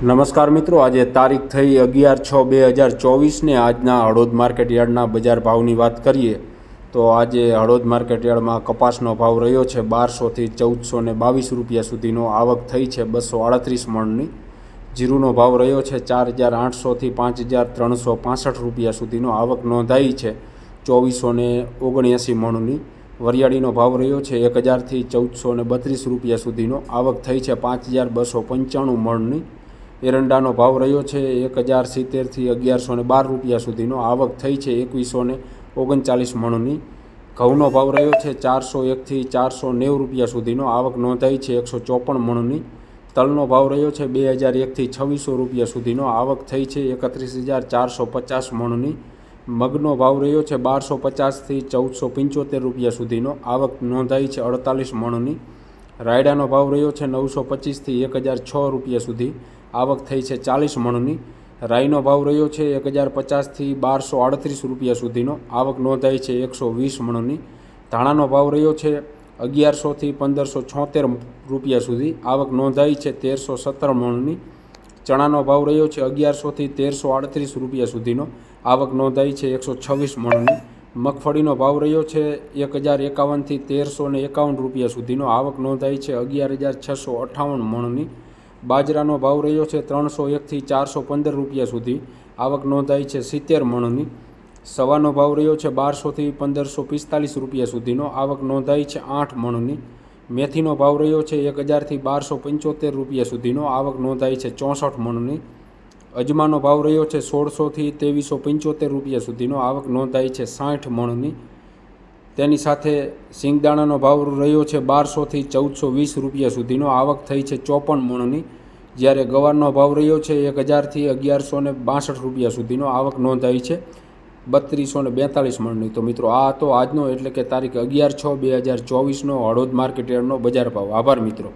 નમસ્કાર મિત્રો, આજે તારીખ થઈ અગિયાર છ બે હજાર ચોવીસને આજના હળોદ માર્કેટ યાર્ડના બજાર ભાવની વાત કરીએ, તો આજે હળોદ માર્કેટ યાર્ડમાં કપાસનો ભાવ રહ્યો છે બારસોથી ચૌદસો ને બાવીસ રૂપિયા સુધીનો, આવક થઈ છે બસો આડત્રીસ મણની. જીરુનો ભાવ રહ્યો છે ચાર હજાર આઠસોથી પાંચ હજાર ત્રણસો પાસઠ રૂપિયા સુધીનો, આવક નોંધાઈ છે ચોવીસો ને ઓગણએંસી મણની. વરિયાળીનો ભાવ રહ્યો છે એક હજારથી ચૌદસો ને બત્રીસ રૂપિયા સુધીનો, આવક થઈ છે પાંચ હજાર બસો પંચાણું મણની. એરંડાનો ભાવ રહ્યો છે એક હજાર સિત્તેરથી અગિયારસો ને બાર રૂપિયા સુધીનો આવક થઈ છે. એકવીસો ને ઓગણચાલીસ મણની ઘઉંનો ભાવ રહ્યો છે ચારસો એકથી ચારસો નેવું રૂપિયા સુધીનો આવક નોંધાઈ છે. એકસો ચોપન મણની તલનો ભાવ રહ્યો છે બે હજાર એકથી છવ્વીસો રૂપિયા સુધીનો આવક થઈ છે. એકત્રીસ હજાર ચારસો પચાસ મણની મગનો ભાવ રહ્યો છે બારસો પચાસથી ચૌદસો પંચોતેર રૂપિયા સુધીનો આવક નોંધાઈ છે. અડતાલીસ મણની રાયડાનો ભાવ રહ્યો છે નવસો પચીસથી એક હજાર છ રૂપિયા સુધી. આવક થઈ છે ચાલીસ મણની. રાઈનો ભાવ રહ્યો છે એક હજાર પચાસથી બારસો આડત્રીસ રૂપિયા સુધીનો. આવક નોંધાઈ છે એકસો વીસ મણની. ધાણાનો ભાવ રહ્યો છે અગિયારસોથી પંદરસો છોતેર રૂપિયા સુધી. આવક નોંધાઈ છે તેરસો સત્તર મણની. ચણાનો ભાવ રહ્યો છે અગિયારસોથી તેરસો આડત્રીસ રૂપિયા સુધીનો. આવક નોંધાઈ છે એકસો છવ્વીસ મણની. મગફળીનો ભાવ રહ્યો છે એક હજાર એકાવનથી તેરસો ને એકાવન રૂપિયા સુધીનો. આવક નોંધાઈ છે અગિયાર હજાર છસો અઠ્ઠાવન મણની. બાજરાનો ભાવ રહ્યો છે ત્રણસો એકથી ચારસો પંદર રૂપિયા સુધી. આવક નોંધાઈ છે સિત્તેર મણની. સવાનો ભાવ રહ્યો છે બારસોથી પંદરસો પિસ્તાલીસ રૂપિયા સુધીનો. આવક નોંધાઈ છે આઠ મણની. મેથીનો ભાવ રહ્યો છે એક હજારથી બારસો પંચોતેર રૂપિયા સુધીનો. આવક નોંધાઈ છે ચોસઠ મણની. અજમાનો ભાવ રહ્યો છે સોળસોથી ત્રેવીસો પંચોતેર રૂપિયા સુધીનો. આવક નોંધાઈ છે સાઠ મણની. તેની સાથે સિંગદાણાનો ભાવ રહ્યો છે બારસોથી ચૌદસો વીસ રૂપિયા સુધીનો. આવક થઈ છે ચોપન મણની. જ્યારે ગવારનો ભાવ રહ્યો છે એક હજારથી અગિયારસો ને બાસઠ રૂપિયા સુધીનો. આવક નોંધાઈ છે બત્રીસો ને બેતાલીસ મણની. તો મિત્રો, આ હતો આજનો એટલે કે તારીખ અગિયાર છ બે હજાર ચોવીસનો હળોદ માર્કેટ યાર્ડનો બજાર ભાવ. આભાર મિત્રો.